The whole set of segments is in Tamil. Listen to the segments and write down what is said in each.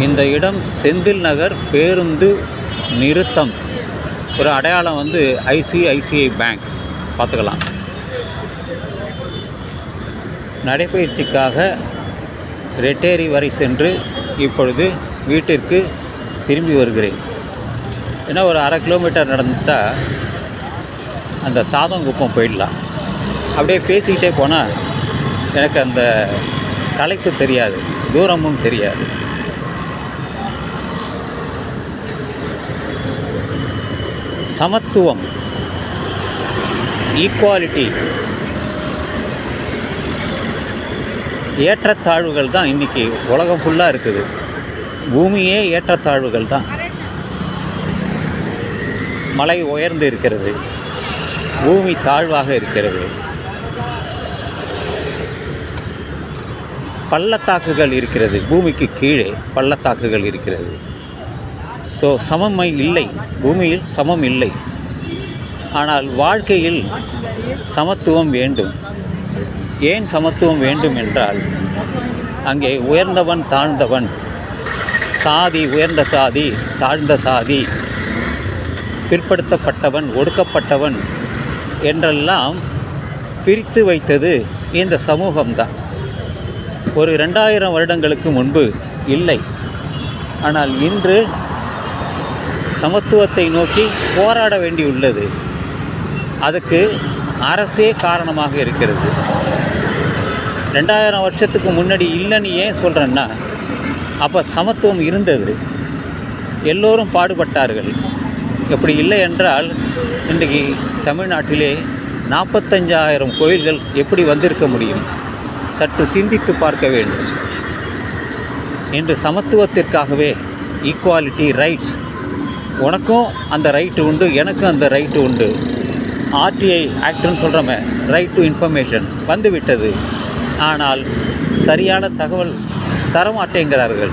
இந்த இடம் செந்தில் நகர் பேருந்து நிறுத்தம். ஒரு அடையாளம் வந்து ஐசிஐசிஐ பேங்க். பார்த்துக்கலாம். நடைப்பயிற்சிக்காக ரெட்டேரி வரை சென்று இப்பொழுது வீட்டிற்கு திரும்பி வருகிறேன். ஏன்னா ஒரு அரை கிலோமீட்டர் நடந்துட்டால் அந்த தாதங்குப்பம் போயிடலாம். அப்படியே பேசிக்கிட்டே போனால் எனக்கு அந்த கலைப்பு தெரியாது தூரமும் தெரியாது. சமத்துவம் ஈக்குவாலிட்டி ஏற்றத்தாழ்வுகள் தான் இன்றைக்கி உலகம் ஃபுல்லாக இருக்குது. பூமியே ஏற்றத்தாழ்வுகள் தான். மலை உயர்ந்து இருக்கிறது. பூமி தாழ்வாக இருக்கிறது. பள்ளத்தாக்குகள் இருக்கிறது. பூமிக்கு கீழே பள்ளத்தாக்குகள் இருக்கிறது. ஸோ சமமை இல்லை. பூமியில் சமம் இல்லை. ஆனால் வாழ்க்கையில் சமத்துவம் வேண்டும். ஏன் சமத்துவம் வேண்டும் என்றால் அங்கே உயர்ந்தவன் தாழ்ந்தவன். சாதி உயர்ந்த சாதி தாழ்ந்த சாதி. பிற்படுத்தப்பட்டவன் ஒடுக்கப்பட்டவன் என்றெல்லாம் பிரித்து வைத்தது இந்த சமூகம்தான். ஒரு ரெண்டாயிரம் வருடங்களுக்கு முன்பு இல்லை. ஆனால் இன்று சமத்துவத்தை நோக்கி போராட வேண்டியுள்ளது. அதுக்கு அரசே காரணமாக இருக்கிறது. ரெண்டாயிரம் வருஷத்துக்கு முன்னாடி இல்லைன்னு ஏன் சொல்கிறேன்னா அப்போ சமத்துவம் இருந்தது. எல்லோரும் பாடுபட்டார்கள். எப்படி இல்லை என்றால் இன்றைக்கு தமிழ்நாட்டிலே நாற்பத்தஞ்சாயிரம் கோயில்கள் எப்படி வந்திருக்க முடியும்? சற்று சிந்தித்து பார்க்க வேண்டும். இன்று சமத்துவத்திற்காகவே ஈக்குவாலிட்டி ரைட்ஸ் உனக்கும் அந்த ரைட்டு உண்டு எனக்கும் அந்த ரைட்டு உண்டு. ஆர்டிஐ ஆக்ட்னு சொல்கிறோமே ரைட் டு இன்ஃபர்மேஷன் வந்துவிட்டது ஆனால் சரியான தகவல் தரமாட்டேங்கிறார்கள்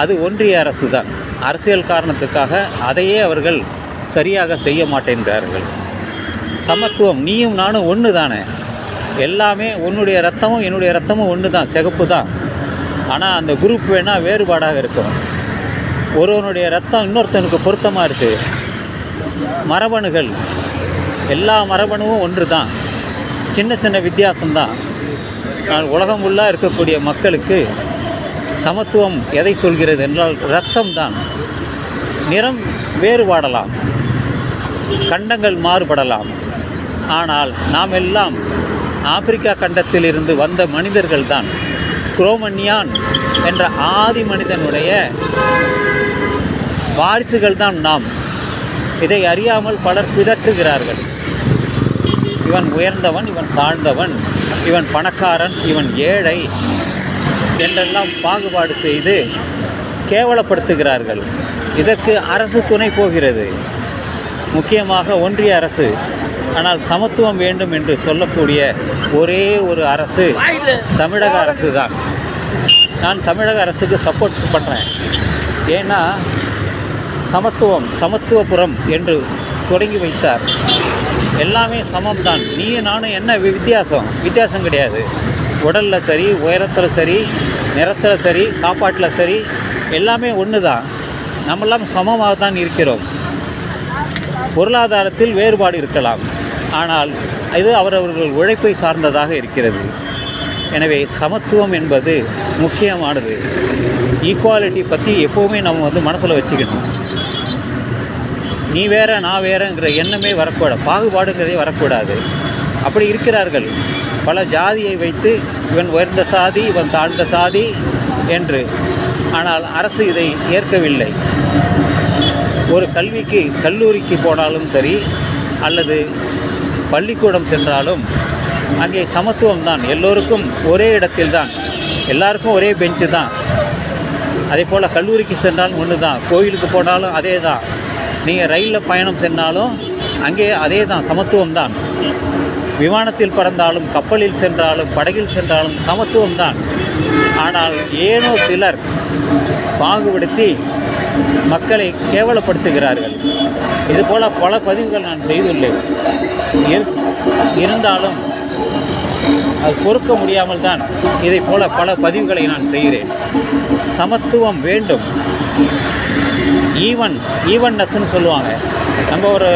அது ஒன்றிய அரசு தான். அரசியல் காரணத்துக்காக அதையே அவர்கள் சரியாக செய்ய மாட்டேங்கிறார்கள் சமத்துவம் நீயும் நானும் ஒன்று தானே. எல்லாமே உன்னுடைய ரத்தமும் என்னுடைய ரத்தமும் ஒன்று தான் சிகப்பு தான். ஆனால் அந்த குரூப் வேணால் வேறுபாடாக இருக்கும். ஒருவனுடைய ரத்தம் இன்னொருத்தனுக்கு பொருத்தமாக இருக்குது மரபணுகள். எல்லா மரபணுவும் ஒன்று தான் சின்ன சின்ன வித்தியாசம்தான். ஆனால் உலகம் உள்ளாக இருக்கக்கூடிய மக்களுக்கு சமத்துவம் எதை சொல்கிறது என்றால் ரத்தம் தான் நிறம் வேறுபாடலாம். கண்டங்கள் மாறுபடலாம். ஆனால் நாம் எல்லாம் ஆப்பிரிக்கா கண்டத்திலிருந்து வந்த மனிதர்கள்தான். குரோமன்யான் என்ற ஆதி மனிதனுடைய வாரிசுகள் தான் நாம். இதை அறியாமல் பலர் பிதற்றுகிறார்கள். இவன் உயர்ந்தவன் இவன் தாழ்ந்தவன் இவன் பணக்காரன் இவன் ஏழை என்றெல்லாம் பாகுபாடு செய்து கேவலப்படுத்துகிறார்கள். இதற்கு அரசு துணை போகிறது. முக்கியமாக ஒன்றிய அரசு. ஆனால் சமத்துவம் வேண்டும் என்று சொல்லக்கூடிய ஒரே ஒரு அரசு தமிழக அரசு தான் நான் தமிழக அரசுக்கு சப்போர்ட் பண்ணுறேன் ஏன்னா சமத்துவம் சமத்துவபுரம் என்று தொடங்கி வைத்தார். எல்லாமே சமம்தான். நீ நானும் என்ன வி- வித்தியாசம்? வித்தியாசம் கிடையாது. உடலில் சரி உயரத்தில் சரி நிறத்தில் சரி சாப்பாட்டில் சரி எல்லாமே ஒன்று தான் நம்மெல்லாம் சமமாக தான் இருக்கிறோம். பொருளாதாரத்தில் வேறுபாடு இருக்கலாம். ஆனால் இது அவரவர்கள் உழைப்பை சார்ந்ததாக இருக்கிறது. எனவே சமத்துவம் என்பது முக்கியமானது. ஈக்குவாலிட்டி பற்றி எப்போவுமே நம்ம வந்து மனசில் வச்சுக்கணும். நீ வேற நான் வேறங்கிற எண்ணமே வரக்கூடாது பாகுபாடுங்கிறதே வரக்கூடாது. அப்படி இருக்கிறார்கள். பல ஜாதியை வைத்து இவன் உயர்ந்த சாதி இவன் தாழ்ந்த சாதி என்று. ஆனால் அரசு இதை ஏற்கவில்லை. ஒரு கல்விக்கு கல்லூரிக்கு போனாலும் சரி அல்லது பள்ளிக்கூடம் சென்றாலும் அங்கே சமத்துவம் தான் எல்லோருக்கும் ஒரே இடத்தில் தான் எல்லாருக்கும் ஒரே பெஞ்சு தான் அதே போல் கல்லூரிக்கு சென்றாலும் ஒன்று தான் கோயிலுக்கு போனாலும் அதே தான் நீங்கள் ரயிலில் பயணம் சென்றாலும் அங்கே அதே தான் சமத்துவம் தான் விமானத்தில் பறந்தாலும் கப்பலில் சென்றாலும் படகில் சென்றாலும் சமத்துவம் தான் ஆனால் ஏனோ சிலர் பாகுபடுத்தி மக்களை கேவலப்படுத்துகிறார்கள். இதுபோல் பல பதிவுகள் நான் செய்துள்ளேன். இரு- இருந்தாலும் அது பொறுக்க முடியாமல் தான் இதைப் போல பல பதிவுகளை நான் செய்கிறேன். சமத்துவம் வேண்டும். ஈவன் ஈவன்னஸ்ன்னு சொல்லுவாங்க. நம்ம ஒரு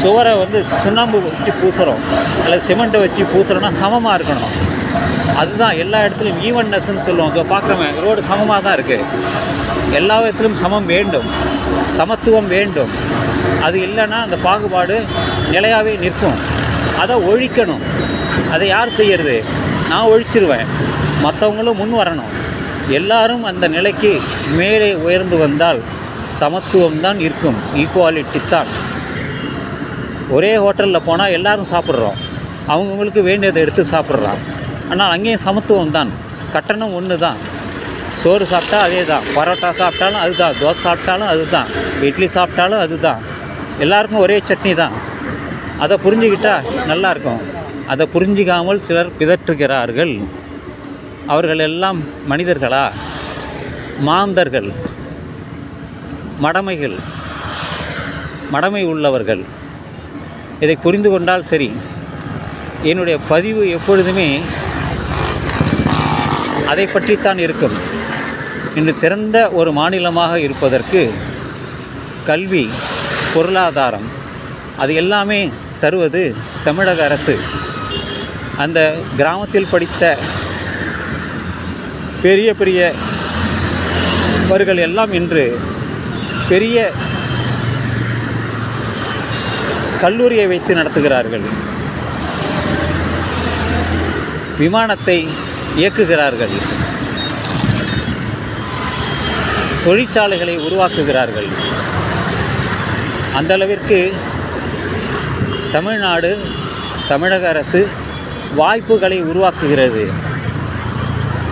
சுவரை வந்து சுண்ணாம்பு வச்சு பூசுகிறோம் அல்லது சிமெண்ட்டை வச்சு பூசுகிறோன்னா சமமாக இருக்கணும். அதுதான் எல்லா இடத்துலையும் ஈவன்னஸ்ன்னு சொல்லுவோம். இங்கே பார்க்குறவன் ரோடு சமமாக தான் இருக்குது எல்லா விதத்திலும் சமம் வேண்டும். சமத்துவம் வேண்டும். அது இல்லைன்னா அந்த பாகுபாடு நிலையாகவே நிற்கும். அதை ஒழிக்கணும். அதை யார் செய்கிறது நான் ஒழிச்சிருவேன். மற்றவங்களும் முன் வரணும். எல்லாரும் அந்த நிலைக்கு மேலே உயர்ந்து வந்தால் சமத்துவம் தான் இருக்கும் ஈக்குவாலிட்டி தான். ஒரே ஹோட்டலில் போனால் எல்லோரும் சாப்பிட்றோம். அவங்கவுங்களுக்கு வேண்டியதை எடுத்து சாப்பிட்றான். ஆனால் அங்கேயும் சமத்துவம் தான் கட்டணம் ஒன்று தான் சோறு சாப்பிட்டா அதே தான் பரோட்டா சாப்பிட்டாலும் அதுதான். தோசை சாப்பிட்டாலும் அதுதான். இட்லி சாப்பிட்டாலும் அதுதான். எல்லாருக்கும் ஒரே சட்னி தான் அதை புரிஞ்சுக்கிட்டா நல்லாயிருக்கும் அதை புரிஞ்சிக்காமல் சிலர் பிதற்றுகிறார்கள். அவர்கள் எல்லாம் மனிதர்களா? மாந்தர்கள். மடமைகள் மடமை உள்ளவர்கள். இதை புரிந்து கொண்டால் சரி. என்னுடைய பதிவு எப்பொழுதுமே அதை பற்றித்தான் இருக்கும். இன்று சிறந்த ஒரு மாநிலமாக இருப்பதற்கு கல்வி பொருளாதாரம் அது எல்லாமே தருவது தமிழக அரசு. அந்த கிராமத்தில் படித்த பெரிய பெரிய அவர்கள் எல்லாம் இன்று பெரிய கல்லூரியை வைத்து நடத்துகிறார்கள். விமானத்தை இயக்குகிறார்கள். தொழிற்சாலைகளை உருவாக்குகிறார்கள். அந்தளவிற்கு தமிழ்நாடு தமிழக அரசு வாய்ப்புகளை உருவாக்குகிறது.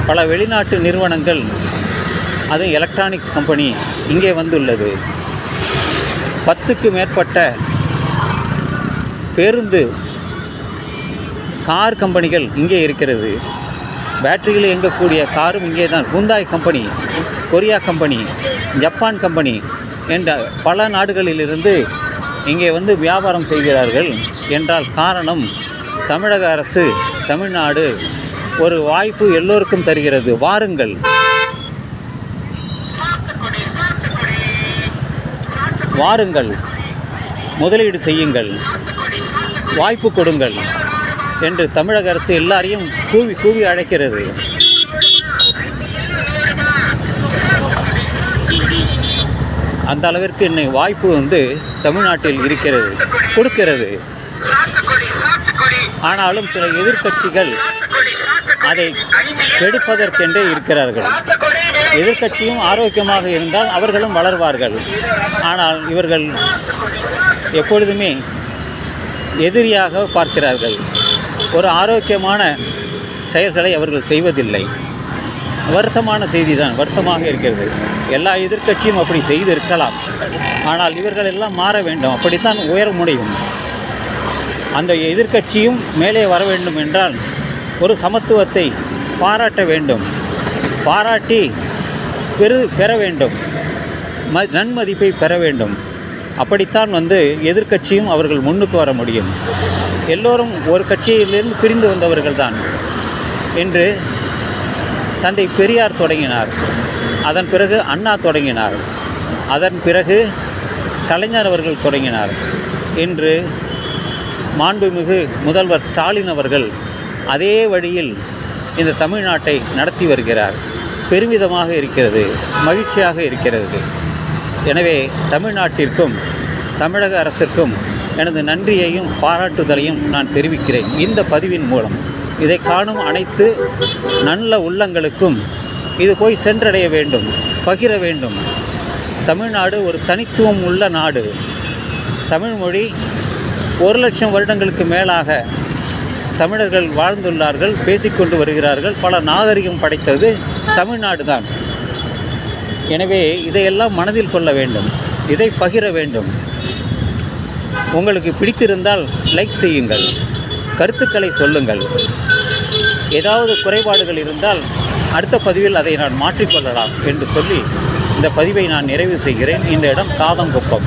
பல வெளிநாட்டு நிறுவனங்கள் அது எலக்ட்ரானிக்ஸ் கம்பெனி இங்கே வந்துள்ளது. பத்துக்கு மேற்பட்ட பேருந்து கார் கம்பெனிகள் இங்கே இருக்கிறது. பேட்டரியில் இயங்கக்கூடிய காரும் இங்கே தான். Hyundai company Korea company Japan company என்ற பல நாடுகளிலிருந்து இங்கே வந்து வியாபாரம் செய்கிறார்கள் என்றால் காரணம் தமிழக அரசு தமிழ்நாடு ஒரு வாய்ப்பு எல்லோருக்கும் தருகிறது. வாருங்கள். வாருங்கள். முதலீடு செய்யுங்கள். வாய்ப்பு கொடுங்கள் என்று தமிழக அரசு எல்லாரையும் கூவி கூவி அழைக்கிறது. அந்த அளவிற்கு இன்னை வாய்ப்பு வந்து தமிழ்நாட்டில் இருக்கிறது கொடுக்கிறது. ஆனாலும் சில எதிர்க்கட்சிகள் அதை கெடுப்பதற்கென்றே இருக்கிறார்கள். எதிர்க்கட்சியும் ஆரோக்கியமாக இருந்தால் அவர்களும் வளர்வார்கள். ஆனால் இவர்கள் எப்பொழுதுமே எதிரியாக பார்க்கிறார்கள். ஒரு ஆரோக்கியமான செயல்களை அவர்கள் செய்வதில்லை. வருத்தமான செய்தி தான் வருத்தமாக இருக்கிறது. எல்லா எதிர்க்கட்சியும் அப்படி செய்திருக்கலாம். ஆனால் இவர்கள் எல்லாம் மாற வேண்டும். அப்படித்தான் உயர முடியும். அந்த எதிர்க்கட்சியும் மேலே வர வேண்டும் என்றால் ஒரு சமத்துவத்தை பாராட்ட வேண்டும். பாராட்டி பெரு பெற வேண்டும். ம நன்மதிப்பை பெற வேண்டும். அப்படித்தான் வந்து எதிர்க்கட்சியும் அவர்கள் முன்னுக்கு வர முடியும். எல்லோரும் ஒரு கட்சியிலிருந்து பிரிந்து வந்தவர்கள் தான் என்று தந்தை பெரியார் தொடங்கினார். அதன் பிறகு அண்ணா தொடங்கினார். அதன் பிறகு கலைஞர் அவர்கள் தொடங்கினார் என்று மாண்புமிகு முதல்வர் ஸ்டாலின் அவர்கள் அதே வழியில் இந்த தமிழ்நாட்டை நடத்தி வருகிறார். பெருமிதமாக இருக்கிறது மகிழ்ச்சியாக இருக்கிறது. எனவே தமிழ்நாட்டிற்கும் தமிழக அரசிற்கும் எனது நன்றியையும் பாராட்டுதலையும் நான் தெரிவிக்கிறேன். இந்த பதிவின் மூலம் இதை காணும் அனைத்து நல்ல உள்ளங்களுக்கும் இது போய் சென்றடைய வேண்டும் பகிர வேண்டும். தமிழ்நாடு ஒரு தனித்துவம் உள்ள நாடு. தமிழ்மொழி ஒரு லட்சம் வருடங்களுக்கு மேலாக தமிழர்கள் வாழ்ந்துள்ளார்கள் பேசிக்கொண்டு வருகிறார்கள். பல நாகரிகம் படைத்தது தமிழ்நாடு தான் எனவே இதையெல்லாம் மனதில் கொள்ள வேண்டும். இதை பகிர வேண்டும். உங்களுக்கு பிடித்திருந்தால் லைக் செய்யுங்கள். கருத்துக்களை சொல்லுங்கள். ஏதாவது குறைபாடுகள் இருந்தால் அடுத்த பதிவில் அதை நான் மாற்றிக்கொள்ளலாம் என்று சொல்லி இந்த பதிவை நான் நிறைவு செய்கிறேன். இந்த இடம் காதங்குப்பம்.